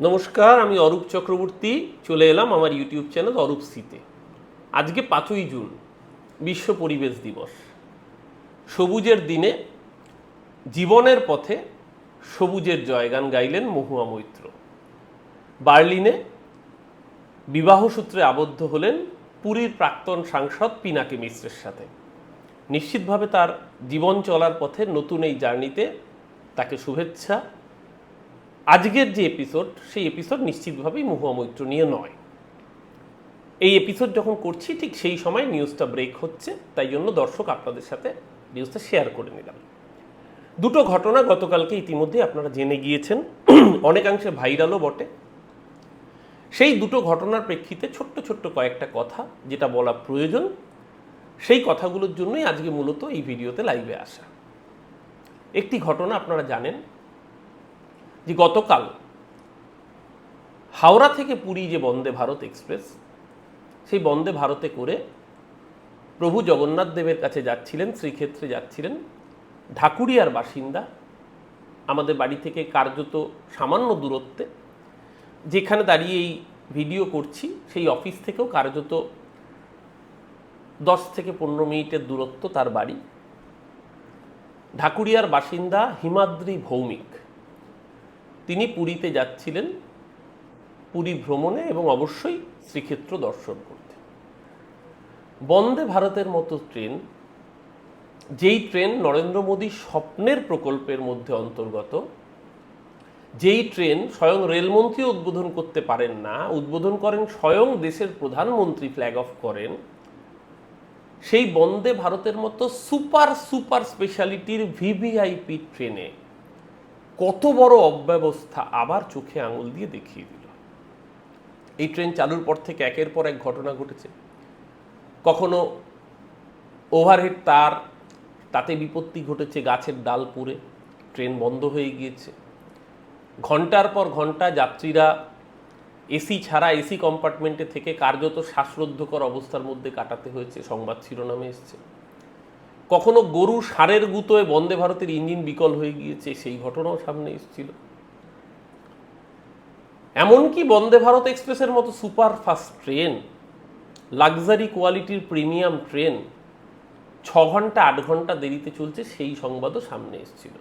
নমস্কার, আমি অরূপ চক্রবর্তী। চলে এলাম আমার ইউটিউব চ্যানেল অরূপ সিতে। আজকে পাঁচই জুন, বিশ্ব পরিবেশ দিবস। সবুজের দিনে, জীবনের পথে সবুজের জয়গান গাইলেন মহুয়া মৈত্র। বার্লিনে বিবাহসূত্রে আবদ্ধ হলেন পুরীর প্রাক্তন সাংসদ পিনাকি মিশ্রের সাথে। নিশ্চিতভাবে তার জীবন চলার পথে নতুন এই জার্নিতে তাকে শুভেচ্ছা আজকের যে এপিসোড সেই এপিসোড নিশ্চিতভাবেই মহুয়া মৈত্র নিয়ে। নয় এই এপিসোড যখন করছি, ঠিক সেই সময় নিউজটা ব্রেক হচ্ছে, তাই জন্য দর্শক আপনাদের সাথে নিউজটা শেয়ার করে নিলাম। দুটো ঘটনা গতকালকে ইতিমধ্যে আপনারা জেনে গিয়েছেন। অনেকাংশে ভাইরালও বটে। সেই দুটো ঘটনার প্রেক্ষিতে ছোট্ট ছোট্ট কয়েকটা কথা যেটা বলা প্রয়োজন। সেই কথাগুলোর জন্যই আজকে মূলত এই ভিডিওতে লাইভে আসা। একটি ঘটনা আপনারা জানেন যে গতকাল হাওড়া থেকে পুরী যে বন্দে ভারত এক্সপ্রেস, সেই বন্দে ভারতে করে প্রভু জগন্নাথ দেবের কাছে যাচ্ছিলেন, শ্রীক্ষেত্রে যাচ্ছিলেন ঢাকুরিয়ার বাসিন্দা, আমাদের বাড়ি থেকে কার্যত সামান্য দূরত্বে, যেখানে দাঁড়িয়ে এই ভিডিও করছি, সেই অফিস থেকেও কার্যত দশ থেকে পনেরো মিনিটের দূরত্ব তার বাড়ি। ঢাকুরিয়ার বাসিন্দা হিমাদ্রি ভৌমিক। তিনি পুরীতে যাচ্ছিলেন পুরী ভ্রমণে এবং অবশ্যই শ্রীক্ষেত্র দর্শন করতে। বন্দে ভারতের মতো ট্রেন, যেই ট্রেন নরেন্দ্র মোদী স্বপ্নের প্রকল্পের মধ্যে অন্তর্গত, যেই ট্রেন স্বয়ং রেলমন্ত্রী উদ্বোধন করতে পারেন না, উদ্বোধন করেন স্বয়ং দেশের প্রধানমন্ত্রী ফ্ল্যাগ অফ করেন, সেই বন্দে ভারতের মতো সুপার সুপার স্পেশালিটির ভিভিআইপি ট্রেনে কত বড় অব্যবস্থা আবার চোখে আঙুল দিয়ে দেখিয়ে দিল। এই ট্রেন চালুর পর থেকে একের পর এক ঘটনা ঘটেছে। কখনো ওভারহেড তার, তাতে বিপত্তি ঘটেছে গাছের ডাল পুড়ে, ট্রেন বন্ধ হয়ে গিয়েছে। ঘণ্টার পর ঘণ্টা যাত্রীরা এসি ছাড়া এসি কম্পার্টমেন্টে থেকে কার্যত শ্বাসরুদ্ধকর অবস্থার মধ্যে কাটাতে হয়েছে, সংবাদ শিরোনামে এসছে। কখনো গরু সারের গুতোয় বন্দে ভারতের ইঞ্জিন বিকল হয়ে গিয়েছে, সেই ঘটনাও সামনে এসেছিল। এমনকি বন্দে ভারত এক্সপ্রেসের মতো সুপার ফাস্ট ট্রেন, লাক্সারি কোয়ালিটির প্রিমিয়াম ট্রেন, ছ ঘণ্টা, আট ঘণ্টা দেরিতে চলছে, সেই সংবাদও সামনে এসেছিল।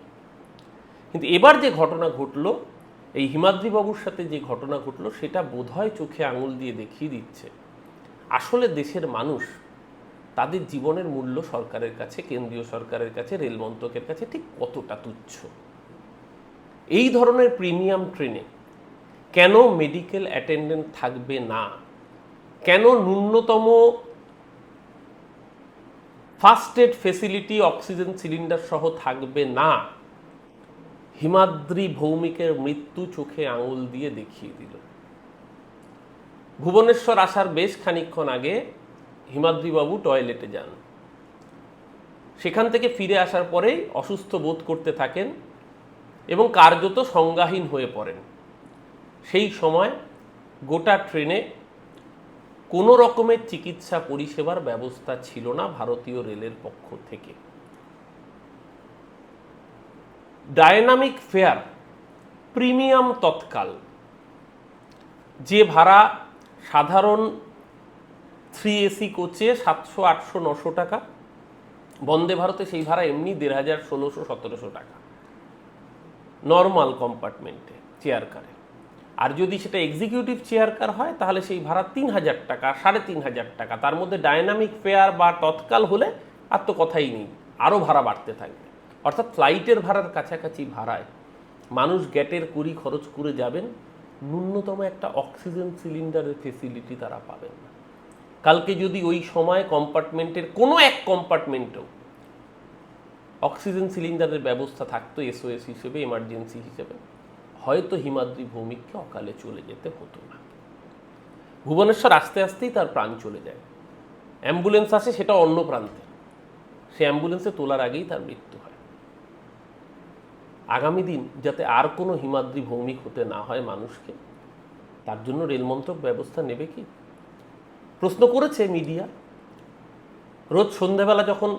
কিন্তু এবার যে ঘটনা ঘটলো, এই হিমাদ্রি বাবুর সাথে যে ঘটনা ঘটলো, সেটা বোধহয় চোখে আঙুল দিয়ে দেখিয়ে দিচ্ছে। আসলে দেশের মানুষ তাদের জীবনের মূল্য সরকারের কাছে, কেন্দ্রীয় সরকারের কাছে, রেল মন্ত্রকের কাছে ঠিক কতটা তুচ্ছ? এই ধরনের প্রিমিয়াম ট্রেনে কেন মেডিকেল অ্যাটেন্ডেন্ট থাকবে না? কেন ন্যূনতম first aid facility, oxygen cylinder সহ থাকবে না? হিমাদ্রি ভৌমিকের মৃত্যু চোখে আঙুল দিয়ে দেখিয়ে দিল। ভুবনেশ্বর আসার বেশ খানিকক্ষণ আগে হিমাদ্রিবাবু টয়লেটে যান। সেখান থেকে ফিরে আসার পরেই অসুস্থ বোধ করতে থাকেন এবং কার্যত সংজ্ঞাহীন হয়ে পড়েন। সেই সময় গোটা ট্রেনে কোনো রকমের চিকিৎসা পরিষেবার ব্যবস্থা ছিল না ভারতীয় রেলের পক্ষ থেকে। Dynamic fare premium Tatkal. যে ভাড়া সাধারণ থ্রি এসি কোচে সাতশো, আটশো, নশো টাকা। বন্দে ভারতে সেই ভাড়া এমনি দেড় হাজার, ষোলোশো, সতেরোশো টাকা। নর্মাল কম্পার্টমেন্টে চেয়ার কারে। আর যদি সেটা এক্সিকিউটিভ চেয়ার কার হয়, তাহলে সেই ভাড়া তিন হাজার টাকা, সাড়ে তিন হাজার টাকা। তার মধ্যে ডায়নামিক ফেয়ার বা তৎকাল হলে আর তো কথাই নেই, আরও ভাড়া বাড়তে থাকবে। অর্থাৎ ফ্লাইটের ভাড়ার কাছাকাছি ভাড়ায় মানুষ গ্যাটের কুড়ি খরচ করে যাবেন, ন্যূনতম একটা অক্সিজেন সিলিন্ডারের ফেসিলিটি তারা পাবেন না। কালকে যদি ওই সময় কম্পার্টমেন্টের কোনো এক কম্পার্টমেন্টেও অক্সিজেন সিলিন্ডারের ব্যবস্থা থাকতো এসওএস হিসেবে এমার্জেন্সি হিসেবে, হয়তো হিমাদ্রি ভৌমিককে অকালে চলে যেতে হতো না। ভুবনেশ্বর আস্তে আস্তেই তার প্রাণ চলে যায়। অ্যাম্বুলেন্স আসে, সেটা অন্য প্রান্তে। সে অ্যাম্বুলেন্সে তোলার আগেই তার মৃত্যু হয়। আগামী দিন যাতে আর কোনো হিমাদ্রি ভৌমিক হতে না হয় মানুষকে, তার জন্য রেলমন্ত্রক ব্যবস্থা নেবে কি? প্রশ্ন করেছে মিডিয়া। রোজ সন্ধেবেলা যখন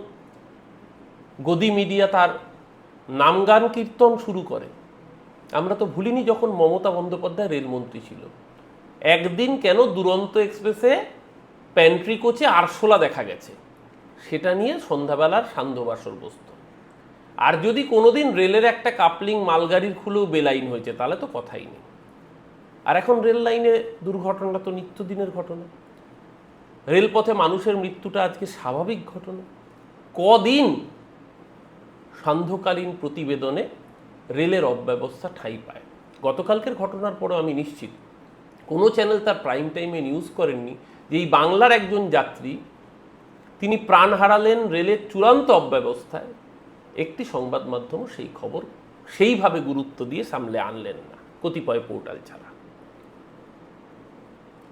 গদি মিডিয়া তার নামগান কীর্তন শুরু করে, আমরা তো ভুলিনি যখন মমতা বন্দ্যোপাধ্যায় রেলমন্ত্রী ছিল। একদিন কেন দুরন্ত এক্সপ্রেসে প্যান্ট্রি কোচে আরশোলা দেখা গেছে? সেটা নিয়ে সন্ধ্যাবেলার সান্ধ্যবাসর বসত। আর যদি কোনোদিন রেলের একটা কাপলিং মালগাড়ির খুলেও বেলাইন হয়েছে, তাহলে তো কথাই নেই। আর এখন রেল লাইনে দুর্ঘটনা তো নিত্যদিনের ঘটনা। রেলপথে মানুষের মৃত্যুটা আজকে স্বাভাবিক ঘটনা। কদিন সান্ধ্যকালীন প্রতিবেদনে রেলের অব্যবস্থা ঠাঁই পায়। গতকালকের ঘটনার পরেও আমি নিশ্চিত, কোনো চ্যানেল তার প্রাইম টাইমে নিউজ করেননি যে এই বাংলার একজন যাত্রী, তিনি প্রাণ হারালেন রেলের চূড়ান্ত অব্যবস্থায়। একটি সংবাদ মাধ্যম সেই খবর সেইভাবে গুরুত্ব দিয়ে সামলে আনলেন না। কতিপয় পোর্টাল ছাড়া।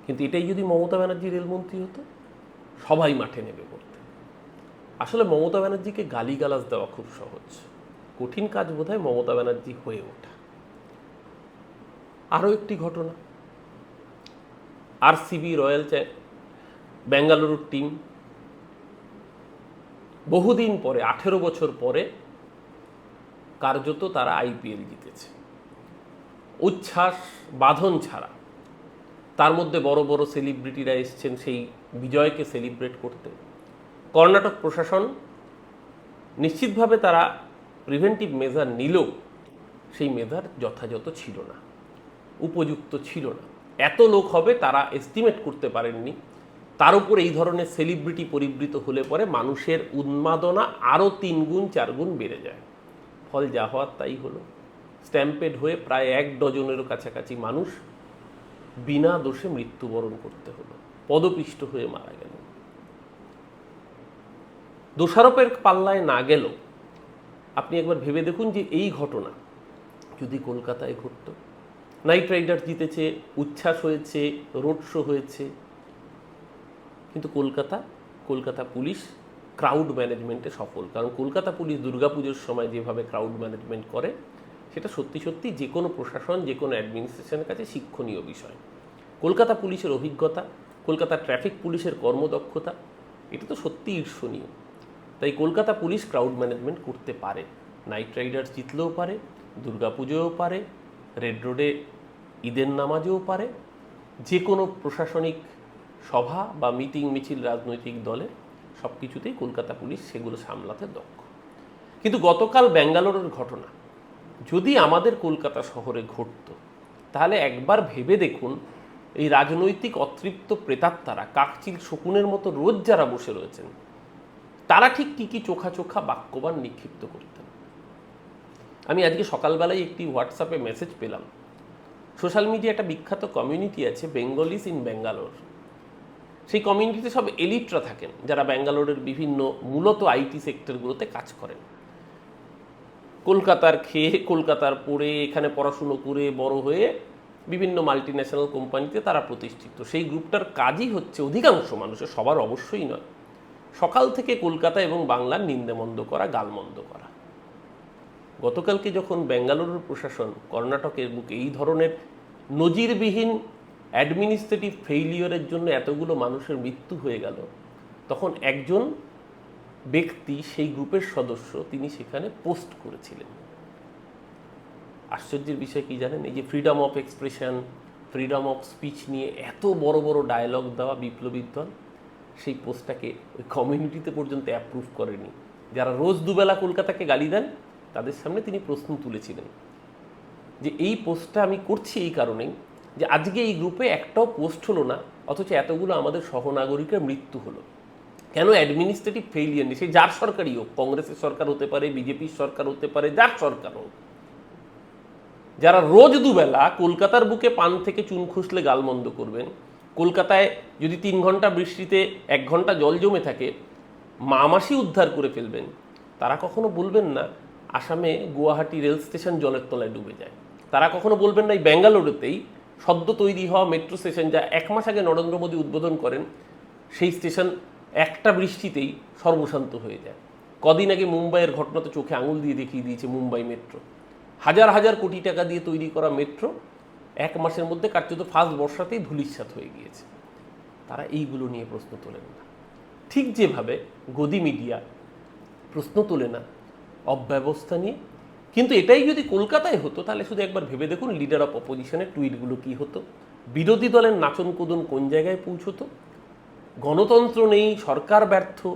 কিন্তু এটাই যদি মমতা ব্যানার্জি রেলমন্ত্রী হতো, সবাই মাঠে নেমে পড়তে। আসলে মমতা ব্যানার্জিকে গালিগালাজ দেওয়া খুব সহজ। কঠিন কাজ বোধহয় মমতা ব্যানার্জি হয়ে ওঠা। আরও একটি ঘটনা। আরসিবি, রয়্যাল চ্যা বেঙ্গালুরুর টিম বহুদিন পরে, আঠেরো বছর পরে কার্যত তারা আইপিএল জিতেছে। উচ্ছ্বাস, বাঁধন ছাড়া তার মধ্যে বড় বড় সেলিব্রিটিরা এসছেন সেই বিজয়কে সেলিব্রেট করতে। কর্ণাটক প্রশাসন নিশ্চিতভাবে তারা প্রিভেন্টিভ মেজার নিলেও সেই মেজার যথাযথ ছিল না, উপযুক্ত ছিল না। এত লোক হবে তারা এস্টিমেট করতে পারেননি। তার উপর এই ধরনের সেলিব্রিটি পরিবৃত হলে পরে মানুষের উন্মাদনা আরও তিন গুণ চার গুণ বেড়ে যায়। ফল যা হওয়ার তাই হলো। স্ট্যাম্পেড হয়ে প্রায় এক ডজনেরও কাছাকাছি মানুষ বিনা দোষে মৃত্যুবরণ করতে হলো। পদপিষ্ট হয়ে মারা গেল দোষারোপের পাল্লায় না গেল আপনি একবার ভেবে দেখুন যে এই ঘটনা যদি কলকাতায় ঘটত। নাইট রাইডার জিতেছে, উচ্ছ্বাস হয়েছে, রোড শো হয়েছে। কিন্তু কলকাতা কলকাতা পুলিশ ক্রাউড ম্যানেজমেন্টে সফল। কারণ কলকাতা পুলিশ দুর্গাপুজোর সময় যেভাবে ক্রাউড ম্যানেজমেন্ট করে সেটা সত্যি সত্যি যে কোনো প্রশাসন, যে কোনো অ্যাডমিনিস্ট্রেশনের কাছে শিক্ষণীয় বিষয়। কলকাতা পুলিশের অভিজ্ঞতা, কলকাতা ট্রাফিক পুলিশের কর্মদক্ষতা, এটা তো সত্যি ঈর্ষণীয়। তাই কলকাতা পুলিশ ক্রাউড ম্যানেজমেন্ট করতে পারে। নাইট রাইডার্স জিতলেও পারে, দুর্গাপুজোও পারে রেড রোডে ঈদের নামাজেও পারে। যে কোনো প্রশাসনিক সভা বা মিটিং মিছিল রাজনৈতিক দলে সব কিছুতেই কলকাতা পুলিশ সেগুলো সামলাতে দক্ষ। কিন্তু গতকাল ব্যাঙ্গালোরের ঘটনা। যদি আমাদের কলকাতা শহরে ঘটত, তাহলে একবার ভেবে দেখুন, এই রাজনৈতিক অতৃপ্ত প্রেতাত্মারা, কাকচিল শকুনের মতো রোজ যারা বসে রয়েছেন, তারা ঠিক কী কী চোখা চোখা বাক্যবান নিক্ষিপ্ত করতেন। আমি আজকে সকালবেলায় একটি হোয়াটসঅ্যাপে মেসেজ পেলাম। সোশ্যাল মিডিয়া একটা বিখ্যাত কমিউনিটি আছে বেঙ্গলিস ইন ব্যাঙ্গালোর সেই কমিউনিটিতে সব এলিটরা থাকেন, যারা ব্যাঙ্গালোরের বিভিন্ন, মূলত আইটি সেক্টরগুলোতে কাজ করেন। কলকাতার খেয়ে কলকাতার পড়ে, এখানে পড়াশুনো করে বড় হয়ে বিভিন্ন মাল্টি ন্যাশনাল কোম্পানিতে তারা প্রতিষ্ঠিত। সেই গ্রুপটার কাজই হচ্ছে অধিকাংশ মানুষের, সবার অবশ্যই নয়। সকাল থেকে কলকাতা এবং বাংলার নিন্দেমন্দ করা, গালমন্দ করা। গতকালকে যখন বেঙ্গালুরুর প্রশাসন, কর্ণাটকের বুকে এই ধরনের নজিরবিহীন অ্যাডমিনিস্ট্রেটিভ ফেইলিওরের জন্য এতগুলো মানুষের মৃত্যু হয়ে গেল, তখন একজন ব্যক্তি, সেই গ্রুপের সদস্য তিনি সেখানে পোস্ট করেছিলেন। আশ্চর্যের বিষয় কি জানেন? এই যে freedom of expression freedom of speech নিয়ে এত বড় বড় ডায়লগ দেওয়া বিপ্লবীর দল, সেই পোস্টটাকে ওই কমিউনিটিতে পর্যন্ত অ্যাপ্রুভ করেনি। যারা রোজ দুবেলা কলকাতাকে গালি দেন, তাদের সামনে তিনি প্রশ্ন তুলেছিলেন যে এই পোস্টটা আমি করছি এই কারণেই যে আজকে এই গ্রুপে একটাও পোস্ট হলো না, অথচ এতগুলো আমাদের সহনাগরিকের মৃত্যু হলো। কেন অ্যাডমিনিস্ট্রেটিভ ফেইলিয়ার নেই? সে যার সরকারই হোক, কংগ্রেসের সরকার হতে পারে, বিজেপির সরকার হতে পারে, যার সরকার হোক। যারা রোজ দুবেলা কলকাতার বুকে পান থেকে চুন খুসলে গালমন্দ করবেন, কলকাতায় যদি তিন ঘণ্টা বৃষ্টিতে এক ঘণ্টা জল জমে থাকে মামাসি উদ্ধার করে ফেলবেন, তারা কখনো বলবেন না, আসামে গুয়াহাটি রেল স্টেশন জলের তলায় ডুবে যায়। তারা কখনো বলবেন না, এই ব্যাঙ্গালোরেতেই সদ্য তৈরি হওয়া মেট্রো স্টেশন যা এক মাস আগে নরেন্দ্র মোদী উদ্বোধন করেন, সেই স্টেশন একটা বৃষ্টিতেই সর্বশান্ত হয়ে যায়। কদিন আগে মুম্বাইয়ের ঘটনা তো চোখে আঙুল দিয়ে দেখিয়ে দিয়েছে মুম্বাই মেট্রো। হাজার হাজার কোটি টাকা দিয়ে তৈরি করা মেট্রো এক মাসের মধ্যে কার্যত ফার্স্ট বর্ষাতেই ধুলিস্বাত হয়ে গিয়েছে। তারা এইগুলো নিয়ে প্রশ্ন তোলেন না। ঠিক যেভাবে গদি মিডিয়া প্রশ্ন তোলে না অব্যবস্থা নিয়ে, কিন্তু এটাই যদি কলকাতায় হতো, তাহলে শুধু একবার ভেবে দেখুন লিডার অফ অপোজিশনের টুইটগুলো কি হতো? বিরোধী দলের নাচন কুদন কোন জায়গায় পৌঁছতো? গণতন্ত্র নেই, সরকার ব্যর্থ,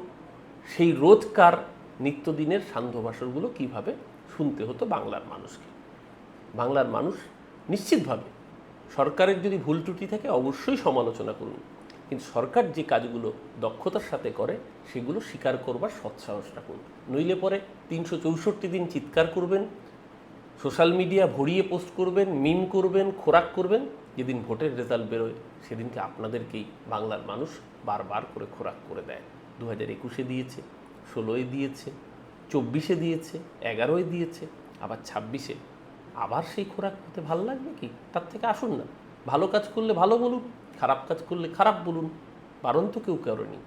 সেই রোজকার নিত্যদিনের সান্ধ্যভাষণগুলো কীভাবে শুনতে হতো বাংলার মানুষকে? বাংলার মানুষ নিশ্চিতভাবে সরকারের যদি ভুল ত্রুটি থাকে অবশ্যই সমালোচনা করুন। কিন্তু সরকার যে কাজগুলো দক্ষতার সাথে করে, সেগুলো স্বীকার করবার সৎসাহস রাখুন নইলে পরে তিনশো চৌষট্টি দিন চিৎকার করবেন সোশ্যাল মিডিয়া ভরিয়ে পোস্ট করবেন, মিম করবেন, খোরাক করবেন, যেদিন ভোটের রেজাল্ট বেরোয়, সেদিনকে আপনাদেরকেই বাংলার মানুষ বারবার করে খোরাক করে দেয়। দু হাজার একুশে দিয়েছে, ষোলোয় দিয়েছে, চব্বিশে দিয়েছে, এগারোয় দিয়েছে, আবার ছাব্বিশে। আবার সেই খোরাক হতে ভালো লাগবে কি? তার থেকে আসুন না। ভালো কাজ করলে ভালো বলুন, খারাপ কাজ করলে খারাপ বলুন, বারণ তো কেউ করেনি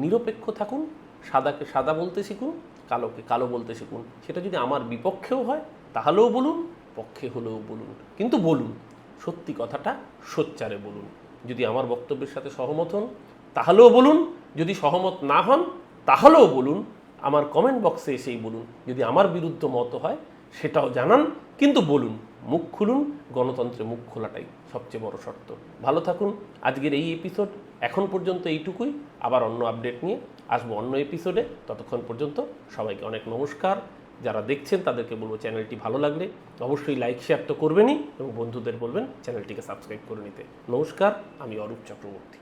নিরপেক্ষ থাকুন, সাদাকে সাদা বলতে শিখুন, কালোকে কালো বলতে শিখুন। সেটা যদি আমার বিপক্ষেও হয় তাহলেও বলুন, পক্ষে হলেও বলুন। কিন্তু বলুন, সত্যি কথাটা সোচ্চারে বলুন। যদি আমার বক্তব্যের সাথে সহমত হন, তাহলেও বলুন। যদি সহমত না হন, তাহলেও বলুন। আমার কমেন্ট বক্সে এসেই বলুন। যদি আমার বিরুদ্ধ মত হয়, সেটাও জানান। কিন্তু বলুন, মুখ খুলুন। গণতন্ত্রে মুখ খোলাটাই সবচেয়ে বড় শর্ত। ভালো থাকুন। আজকের এই এপিসোড এখন পর্যন্ত এইটুকুই। আবার অন্য আপডেট নিয়ে আসব অন্য এপিসোডে ততক্ষণ পর্যন্ত সবাইকে অনেক নমস্কার। যারা দেখছেন, তাদেরকে বলব চ্যানেলটি ভালো লাগলে অবশ্যই লাইক শেয়ার তো করবেনই এবং বন্ধুদের বলবেন চ্যানেলটিকে সাবস্ক্রাইব করে নিতে। নমস্কার, আমি অরূপ চক্রবর্তী।